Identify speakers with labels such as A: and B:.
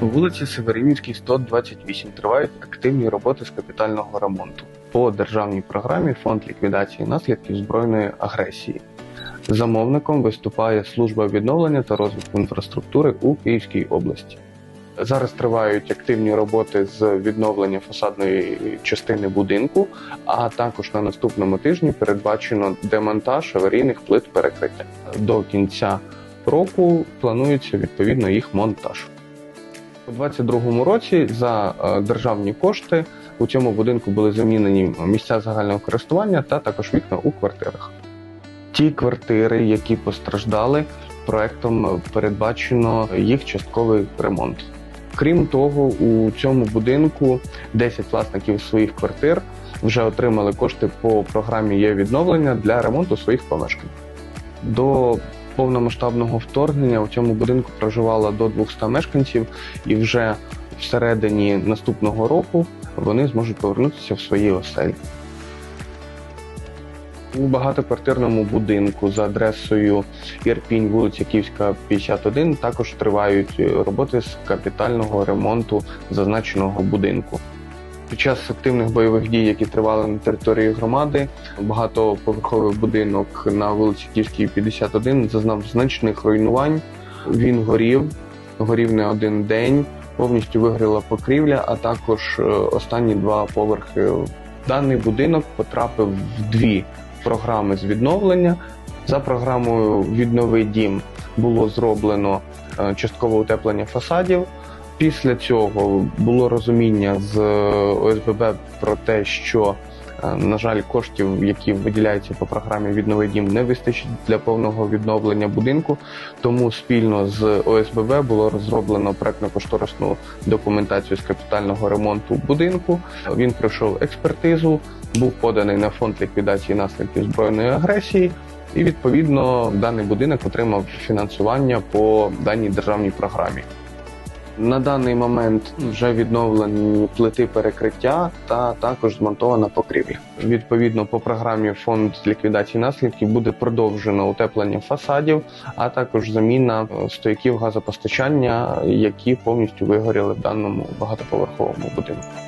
A: вулиці Северинівській, 128 тривають активні роботи з капітального ремонту по державній програмі Фонд ліквідації наслідків збройної агресії. Замовником виступає служба відновлення та розвитку інфраструктури у Київській області. Зараз тривають активні роботи з відновлення фасадної частини будинку, а також на наступному тижні передбачено демонтаж аварійних плит перекриття. До кінця року планується відповідно їх монтаж. У 2022 році за е, державні кошти у цьому будинку були замінені місця загального користування та також вікна у квартирах. Ті квартири, які постраждали, проектом передбачено їх частковий ремонт. Крім того, у цьому будинку 10 власників своїх квартир вже отримали кошти по програмі є відновлення для ремонту своїх помешкань. До повномасштабного вторгнення у цьому будинку проживало до 200 мешканців, і вже всередині наступного року вони зможуть повернутися в свої оселі. У багатоквартирному будинку за адресою Ірпінь, вулиця Київська, 51 також тривають роботи з капітального ремонту зазначеного будинку. Під час активних бойових дій, які тривали на території громади, багатоповерховий будинок на вулиці Київській, 51 зазнав значних руйнувань. Він горів, горів не один день, повністю вигоріла покрівля, а також е, останні два поверхи. Даний будинок потрапив в дві програми з відновлення. За програмою Віднови дім було зроблено е, часткове утеплення фасадів. Після цього було розуміння з ОСББ про те, що, е, на жаль, коштів, які виділяються по програмі Віднови дім, не вистачить для повного відновлення будинку. Тому спільно з ОСББ було розроблено проектно-кошторисну документацію з капітального ремонту будинку. Він пройшов експертизу, був поданий на фонд ліквідації наслідків збройної агресії. І відповідно даний будинок отримав фінансування по даній державній програмі. На даний момент вже відновлені плити перекриття та також змонтована покрівля. Відповідно, по програмі фонд ліквідації наслідків буде продовжено утеплення фасадів, а також заміна е, стояків газопостачання, які повністю вигоріли в даному багатоповерховому будинку.